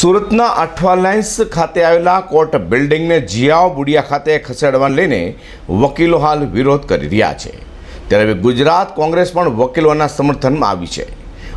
સુરતના અઠવા લાઇન્સ ખાતે આવેલા કોર્ટ બિલ્ડિંગને જિયાઓ બુડિયા ખાતે ખસેડવાને લઈને વકીલો હાલ વિરોધ કરી રહ્યા છે. ત્યારે ગુજરાત કોંગ્રેસ પણ વકીલોના સમર્થનમાં આવી છે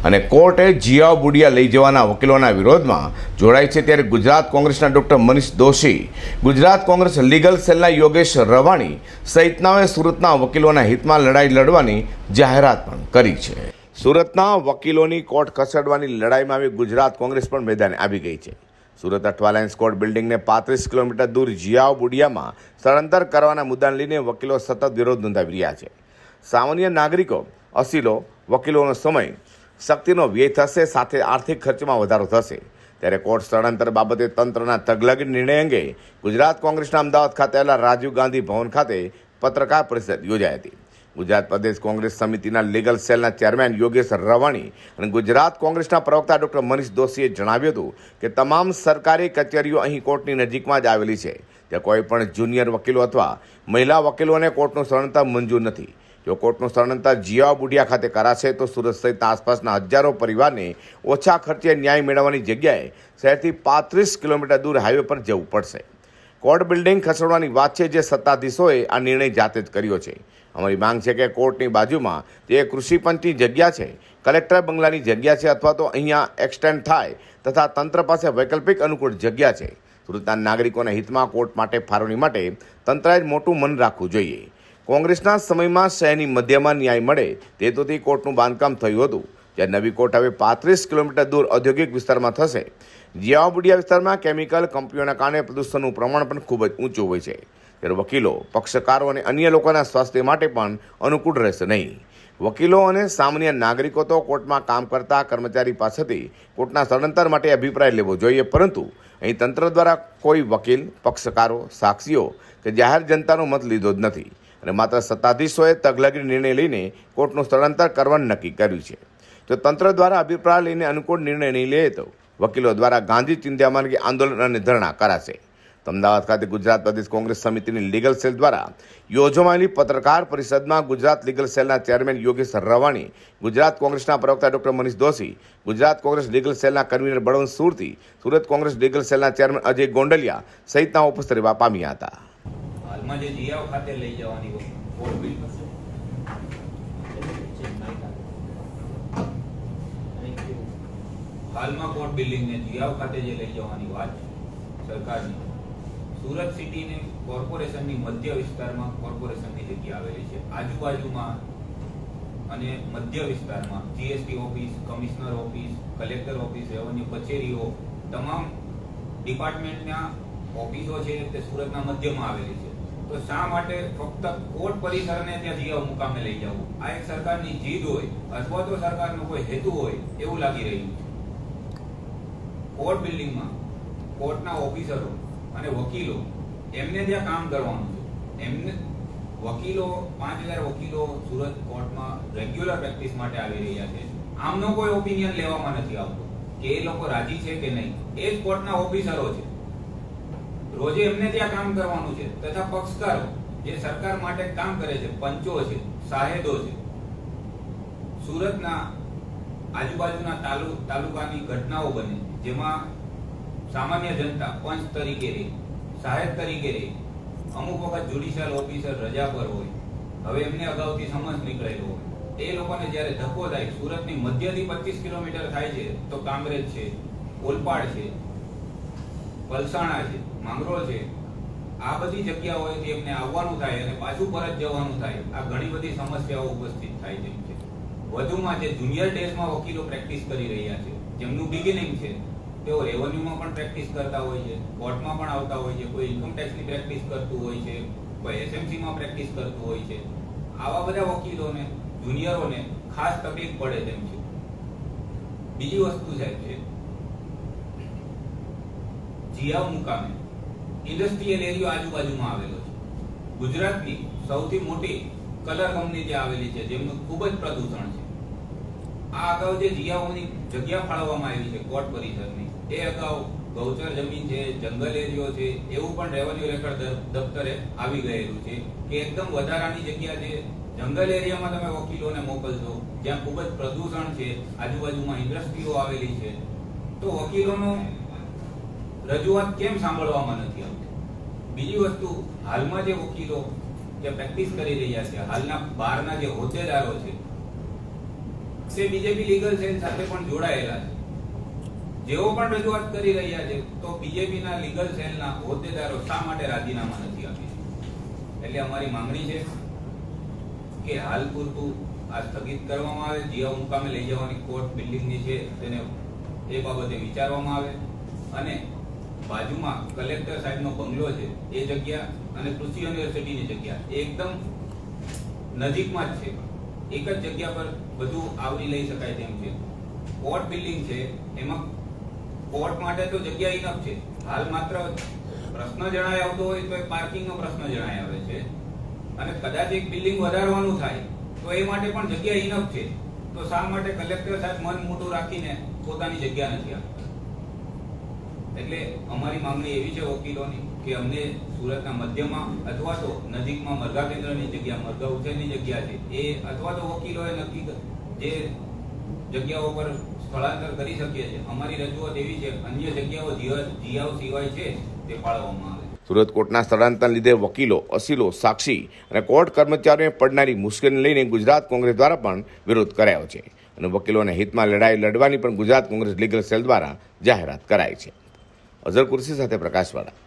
અને કોર્ટે જિયાઓ બુડિયા લઈ જવાના વકીલોના વિરોધમાં જોડાય છે ત્યારે ગુજરાત કોંગ્રેસના doctor Manish Doshi, Gujarat Congress legal સેલના યોગેશ રવાણી સહિતનાઓએ સુરતના વકીલોના હિતમાં લડાઈ લડવાની જાહેરાત પણ કરી છે. સુરતના વકીલોની કોર્ટ ખસેડવાની લડાઈમાં આવી ગુજરાત કોંગ્રેસ પણ મેદાને આવી ગઈ છે. સુરત અઠવાલાયન્સ કોર્ટ બિલ્ડિંગને પાંત્રીસ કિલોમીટર દૂર જિયાઓ બુડિયામાં સ્થળાંતર કરવાના મુદ્દાને લઈને વકીલો સતત વિરોધ નોંધાવી રહ્યા છે. સામાન્ય નાગરિકો, અસીલો, વકીલોનો સમય, શક્તિનો વ્યય થશે, સાથે આર્થિક ખર્ચમાં વધારો થશે. ત્યારે કોર્ટ સ્થળાંતર બાબતે તંત્રના તગલગ નિર્ણય અંગે ગુજરાત કોંગ્રેસના અમદાવાદ ખાતે આવેલા રાજીવ ગાંધી ભવન ખાતે પત્રકાર પરિષદ યોજાઈ હતી. ગુજરાત પ્રદેશ કોંગ્રેસ સમિતિના લીગલ સેલના ચેરમેન યોગેશ રવાણી અને ગુજરાત કોંગ્રેસના પ્રવક્તા ડોક્ટર મનીષ દોશીએ જણાવ્યું હતું કે તમામ સરકારી કચેરીઓ અહીં કોર્ટની નજીકમાં જ આવેલી છે. ત્યાં કોઈ પણ જુનિયર વકીલો અથવા મહિલા વકીલોને કોર્ટનું શરણતા મંજૂર નથી. જો કોર્ટનું શરણતા જીયા બુઢિયા ખાતે કરાશે તો સુરત સહિત આસપાસના હજારો પરિવારને ઓછા ખર્ચે ન્યાય મેળવવાની જગ્યાએ શહેરથી પાંત્રીસ કિલોમીટર દૂર હાઈવે પર જવું પડશે. કોર્ટ બિલ્ડિંગ ખસેડવાની વાત છે જે સત્તાધીશોએ આ નિર્ણય જાતે જ કર્યો છે. અમારી માંગ છે કે કોર્ટની બાજુમાં જે કૃષિ પંચની જગ્યા છે, કલેક્ટર બંગલાની જગ્યા છે અથવા તો અહીંયા એક્સટેન્ડ થાય તથા તંત્ર પાસે વૈકલ્પિક અનુકૂળ જગ્યા છે, સુરતના નાગરિકોના હિતમાં કોર્ટ માટે ફાળવણી માટે તંત્રએ જ મોટું મન રાખવું જોઈએ. કોંગ્રેસના સમયમાં શહેરની મધ્યમાં ન્યાય મળે તે હેતુથી કોર્ટનું બાંધકામ થયું હતું. જ્યારે નવી કોર્ટ હવે પાંત્રીસ કિલોમીટર દૂર ઔદ્યોગિક વિસ્તારમાં થશે. જીયાબુડિયા વિસ્તારમાં કેમિકલ કંપનીઓના કારણે પ્રદૂષણનું પ્રમાણ પણ ખૂબ જ ઊંચું હોય છે. ત્યારે વકીલો, પક્ષકારો અને અન્ય લોકોના સ્વાસ્થ્ય માટે પણ અનુકૂળ રહેશે નહીં. વકીલો અને સામાન્ય નાગરિકો તો કોર્ટમાં કામ કરતા કર્મચારી પાસેથી કોર્ટના સ્થળાંતર માટે અભિપ્રાય લેવો જોઈએ, પરંતુ અહીં તંત્ર દ્વારા કોઈ વકીલ, પક્ષકારો, સાક્ષીઓ કે જાહેર જનતાનો મત લીધો જ નથી અને માત્ર સત્તાધીશોએ તગલગી નિર્ણય લઈને કોર્ટનું સ્થળાંતર કરવાનું નક્કી કર્યું છે. જો તંત્ર દ્વારા અભિપ્રાય લઈને અનુકૂળ નિર્ણય નહીં લે તો વકીલો દ્વારા ગાંધી ચિંધ્યા માર્ગે આંદોલન અને ધરણા કરાશે. અમદાવાદ ખાતે ગુજરાત પ્રદેશ કોંગ્રેસ સમિતિની લીગલ સેલ દ્વારા યોજવાયેલી પત્રકાર પરિષદમાં ગુજરાત લીગલ સેલના ચેરમેન યોગેશ રવાણી, ગુજરાત કોંગ્રેસના પ્રવક્તા doctor Manish Doshi, Gujarat Congress legal સેલના convener Balwant Surti, Surat Congress legal સેલના ચેરમેન અજય ગોંડલિયા સહિતના ઉપસ્થિત રહેવા પામ્યા હતા. હાલમાં કોર્ટ બિલ્ડિંગને જીયાવ ખાતે જે લઈ જવાની વાત સરકારની? સુરત સિટીની કોર્પોરેશનની મધ્ય વિસ્તારમાં કોર્પોરેશનની જગ્યા આવેલી છે. આજુબાજુમાં અને મધ્ય વિસ્તારમાં GST office, commissioner office, collector office, revenue કચેરીઓ, તમામ ડિપાર્ટમેન્ટના ઓફિસો છે તે સુરતના મધ્યમાં આવેલી છે. તો શા માટે ફક્ત કોર્ટ પરિસરને ત્યાં જીયાવ મુકામે લઈ જવું? આ એક સરકારની જીદ હોય અથવા તો સરકારનો કોઈ હેતુ હોય એવું લાગી રહ્યું છે. કોર્ટ બિલ્ડિંગમાં કોર્ટના ઓફિસરો અને વકીલો, એમને ત્યાં કામ કરવાનું છે. એમને વકીલો, પાંચ હજાર વકીલો સુરત કોર્ટમાં રેગ્યુલર પ્રેક્ટિસ માટે આવી રહ્યા છે. આમનો કોઈ ઓપિનિયન લેવામાં નથી આવતો કે એ લોકો રાજી છે કે નહીં. એ જ કોર્ટના ઓફિસરો છે. રોજે એમને ત્યાં કામ કરવાનું છે. તથા પક્ષકારો જે સરકાર માટે કામ કરે છે, પંચો છે સાહેદો છે. સુરતના આજુબાજુના તાલુ, તાલુકાની ઘટનાઓ બને, જેમાં સામાન્ય જનતા, પંચ તરીકે રહી સાહેબ તરીકે રહી અમુક વખત જ્યુડિશિયલ ઓફિસર રજા પર હોય, હવે એમને અગાઉથી સમજ નીકળેલો હોય. એ લોકોને જ્યારે ધક્કો થાય, સુરતની મધ્યથી પચીસ કિલોમીટર થાય છે, તો કામરેજ છે, ઓલપાડ છે પલસાણા છે, માંગરોળ છે, આ બધી જગ્યાઓએથી એમને આવવાનું થાય અને પાછું પરત જવાનું થાય. આ ઘણી બધી સમસ્યાઓ ઉપસ્થિત થાય છે. વધુમાં જે જુનિયર ડેઝમાં વકીલો પ્રેક્ટિસ કરી રહ્યા છે, જેમનું બિગિનિંગ છે તેઓ રેવન્યુમાં પણ પ્રેક્ટિસ કરતા હોય છે, કોર્ટમાં પણ આવતા હોય છે, કોઈ ઇન્કમ ટેક્સની પ્રેક્ટિસ કરતું હોય છે, કોઈ એસએમસીમાં પ્રેક્ટિસ કરતું હોય છે. આવા બધા વકીલોને, જુનિયરોને ખાસ તકલીફ પડે તેમ છે. બીજી વસ્તુ સાહેબ છે જીયાવ મુકામે ઇન્ડસ્ટ્રીયલ એરિયો આજુબાજુમાં આવેલો છે. ગુજરાતની સૌથી મોટી કલર કંપની જે આવેલી છે, જેમનું ખૂબ જ પ્રદૂષણ છે. આ અગાઉ જે જિયાઓની જગ્યા ફાળવવામાં આવી છે કોર્ટ પરિસરની, એ અગાઉ ગૌચર જમીન છે, જંગલ એરિયો છે, એવું પણ રેવન્યુ રેકર્ડ દફતરે આવી ગયેલું છે કે એકદમ વધારાની જગ્યા છે. જંગલ એરિયામાં તમે વકીલોને મોકલશો, જ્યાં ખૂબ જ પ્રદૂષણ છે, આજુબાજુમાં ઇન્ડસ્ટ્રીઓ આવેલી છે. તો વકીલોનો રજૂઆત કેમ સાંભળવામાં નથી આવતી? બીજી વસ્તુ, હાલમાં જે વકીલો જે પ્રેક્ટિસ કરી રહ્યા છે, હાલના બહારના જે હોદ્દેદારો છે તે બીજેપી લીગલ સેલ સાથે પણ જોડાયેલા છે. જેઓ પણ રજૂઆત કરી રહ્યા છે, તો બીજેપીના લીગલ સેલના હોદ્દેદારો શા માટે રાજીનામા નથી આપી? એટલે અમારી માંગણી છે કે હાલ પૂરતું આ સ્થગિત કરવામાં આવે. જીયા મુકામે લઈ જવાની કોર્ટ બિલ્ડિંગની છે, તેને એ બાબતે વિચારવામાં આવે. અને બાજુમાં કલેક્ટર સાહેબનો બંગલો છે, એ જગ્યા અને કૃષિ યુનિવર્સિટીની જગ્યા એકદમ નજીકમાં જ છે. એક જ જગ્યા પર બધું આવરી લઈ શકાય તેમ છે. કોર્ટ બિલ્ડિંગ છે, એમાં કોર્ટ માટે તો જગ્યા ઇનફ છે. હાલ માત્ર પ્રશ્ન જણાય આવતો હોય તો એ પાર્કિંગનો પ્રશ્ન જણાય આવે છે. અને કદાચ એક બિલ્ડિંગ વધારવાનું થાય, તો એ માટે પણ જગ્યા ઇનફ છે. તો શા માટે કલેક્ટર સાહેબ મન મોટું રાખીને પોતાની જગ્યા નથી આપતા? એટલે અમારી માંગણી એવી છે વકીલોની કે અમને સુરતના મધ્યમાં અથવા તો નજીકમાં મરઘા કેન્દ્રની જગ્યા, મરઘા ઉછેરની જગ્યા છે, એ અથવા તો વકીલોએ નક્કી જે જગ્યાઓ પર સ્થળાંતર કરી શકીએ છીએ. અમારી રજૂઆત એવી છે, અન્ય જગ્યાઓ જીયાઓ સિવાય છે, તે પાળવામાં આવે. સુરત કોર્ટના સ્થળાંતર લીધે વકીલો, અસીલો, સાક્ષી અને કોર્ટ કર્મચારીઓને પડનારી મુશ્કેલીને લઈને ગુજરાત કોંગ્રેસ દ્વારા પણ વિરોધ કરાયો છે અને વકીલોના હિતમાં લડાઈ લડવાની પણ ગુજરાત કોંગ્રેસ લીગલ સેલ દ્વારા જાહેરાત કરાઈ છે. અઝર કુર્સી સાથે પ્રકાશવાળા.